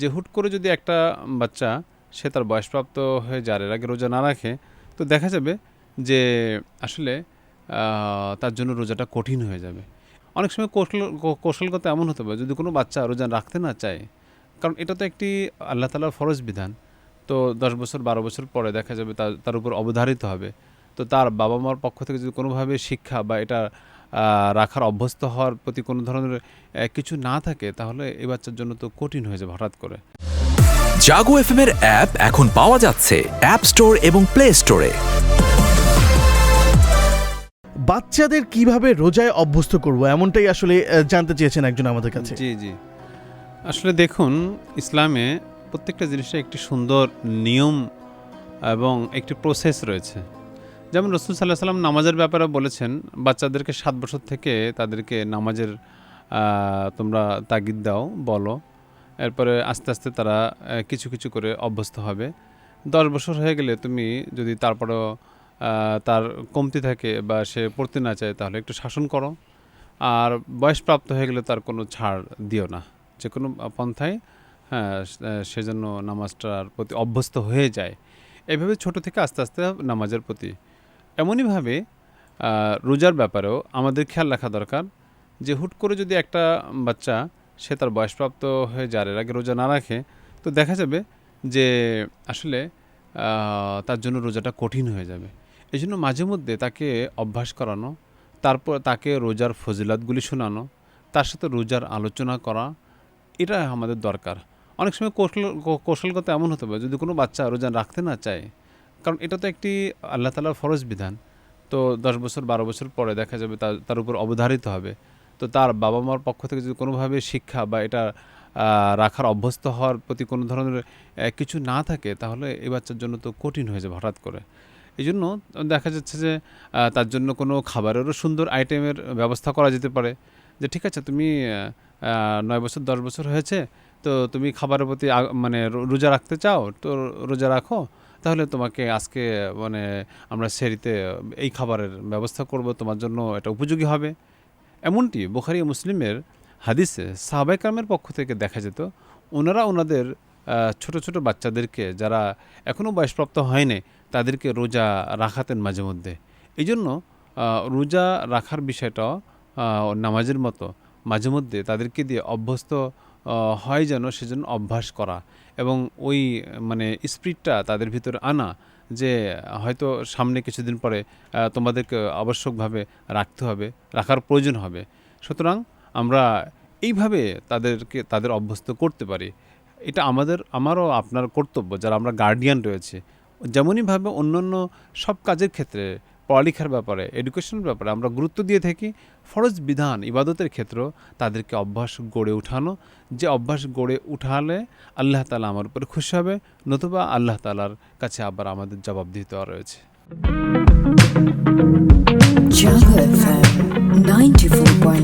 যে হুট করে যদি একটা বাচ্চা, সে তার বয়সপ্রাপ্ত হয়ে যার এর আগে রোজা না রাখে, তো দেখা যাবে যে আসলে তার জন্য রোজাটা কঠিন হয়ে যাবে। অনেক সময় কৌশল, কৌশলগত এমন হতে পারে, যদি কোনো বাচ্চা রোজা রাখতে না চায়, কারণ এটা তো একটি আল্লাহ তালার ফরজ বিধান। তো দশ বছর, বারো বছর পরে দেখা যাবে তার তার উপর অবধারিত হবে। তো তার বাবা মার পক্ষ থেকে যদি কোনোভাবে শিক্ষা বা এটা রাখার অভ্যস্ত হওয়ার প্রতি কোনো ধরনের কিছু না থাকে তাহলে এই বাচ্চার জন্য তো কঠিন হয়ে যাবে হঠাৎ করে। জাগো এফএম এর অ্যাপ এখন পাওয়া যাচ্ছে অ্যাপ স্টোর এবং প্লে স্টোরে। বাচ্চাদের কীভাবে রোজায় অভ্যস্ত করব এমনটাই আসলে জানতে চেয়েছেন একজন আমাদের কাছে। জি জি। আসলে দেখুন ইসলামে প্রত্যেকটা জিনিসের একটি সুন্দর নিয়ম এবং একটি প্রসেস রয়েছে। যেমন রসুল সাল্লাহ সাল্লাম নামাজের ব্যাপারে বলেছেন, বাচ্চাদেরকে সাত বছর থেকে তাদেরকে নামাজের তোমরা তাগিদ দাও, বলো। এরপরে আস্তে আস্তে তারা কিছু কিছু করে অভ্যস্ত হবে। দশ বছর হয়ে গেলে তুমি যদি তারপরেও তার কমতি থাকে বা সে পড়তে না চায়, তাহলে একটু শাসন করো। আর বয়সপ্রাপ্ত হয়ে গেলে তার কোনো ছাড় দিও না। যে কোনো পন্থায় হ্যাঁ সেজন্য নামাজটার প্রতি অভ্যস্ত হয়ে যায়। এভাবে ছোট থেকে আস্তে আস্তে নামাজের প্রতি এমনইভাবে রোজার ব্যাপারেও আমাদের খেয়াল রাখা দরকার যে হুট করে যদি একটা বাচ্চা, সে তার বয়সপ্রাপ্ত হয়ে যার এর আগে রোজা না রাখে, তো দেখা যাবে যে আসলে তার জন্য রোজাটা কঠিন হয়ে যাবে। এই জন্য মাঝে মধ্যে তাকে অভ্যাস করানো, তারপর তাকে রোজার ফজিলাতগুলি শোনানো, তার সাথে রোজার আলোচনা করা, এটা আমাদের দরকার। অনেক সময় কৌশল, কৌশলগত এমন হতে পারে, যদি কোনো বাচ্চা রোজা রাখতে না চায় কারণ এটা তো একটি আল্লাহ তালার ফরজ বিধান। তো দশ বছর, বারো বছর পরে দেখা যাবে তার উপর অবধারিত হবে। তো তার বাবা মার পক্ষ থেকে যদি কোনোভাবে শিক্ষা বা এটা রাখার অভ্যস্ত হওয়ার প্রতি কোনো ধরনের কিছু না থাকে, তাহলে এই বাচ্চার জন্য তো কঠিন হয়ে যাবে হঠাৎ করে। এই জন্য দেখা যাচ্ছে যে তার জন্য কোনো খাবারেরও সুন্দর আইটেমের ব্যবস্থা করা যেতে পারে। যে ঠিক আছে, তুমি নয় বছর, দশ বছর হয়েছে, তো তুমি খাবারের প্রতি মানে রোজা রাখতে চাও, তো রোজা রাখো তাহলে তোমাকে আজকে মানে আমরা সেরিতে এই খাবারের ব্যবস্থা করব, তোমার জন্য এটা উপযোগী হবে। এমনটি বোখারি মুসলিমের হাদিসে সাহাবাইকামের পক্ষ থেকে দেখা যেত। ওনারা ওনাদের ছোট ছোট বাচ্চাদেরকে, যারা এখনও বয়সপ্রাপ্ত হয়নি, তাদেরকে রোজা রাখাতেন মাঝে মধ্যে। এই জন্য রোজা রাখার বিষয়টাও নামাজের মতো মাঝে মধ্যে তাদেরকে দিয়ে অভ্যস্ত হয় যেন সেজন্য অভ্যাস করা এবং ওই মানে স্পিরিটটা তাদের ভিতরে আনা যে হয়তো সামনে কিছুদিন পরে তোমাদেরকে আবশ্যকভাবে রাখতে হবে, রাখার প্রয়োজন হবে। সুতরাং আমরা এইভাবে তাদেরকে, তাদের অভ্যস্ত করতে পারি। এটা আমাদের, আমারও আপনার কর্তব্য, যারা আমরা গার্ডিয়ান রয়েছে। যেমনইভাবে অন্যান্য সব কাজের ক্ষেত্রে পড়ালেখার ব্যাপারে এডুকেশনের ব্যাপারে আমরা গুরুত্ব দিয়ে থাকি। ফরজ বিধান, ইবাদতের ক্ষেত্র তাদেরকে অভ্যাস গড়ে উঠানো। যে অভ্যাস গড়ে উঠালে আল্লাহ তালা আমার উপরে খুশি হবে, নতুবা আল্লাহ তালার কাছে আবার আমাদের জবাব দিতে রয়েছে Java FM 94.9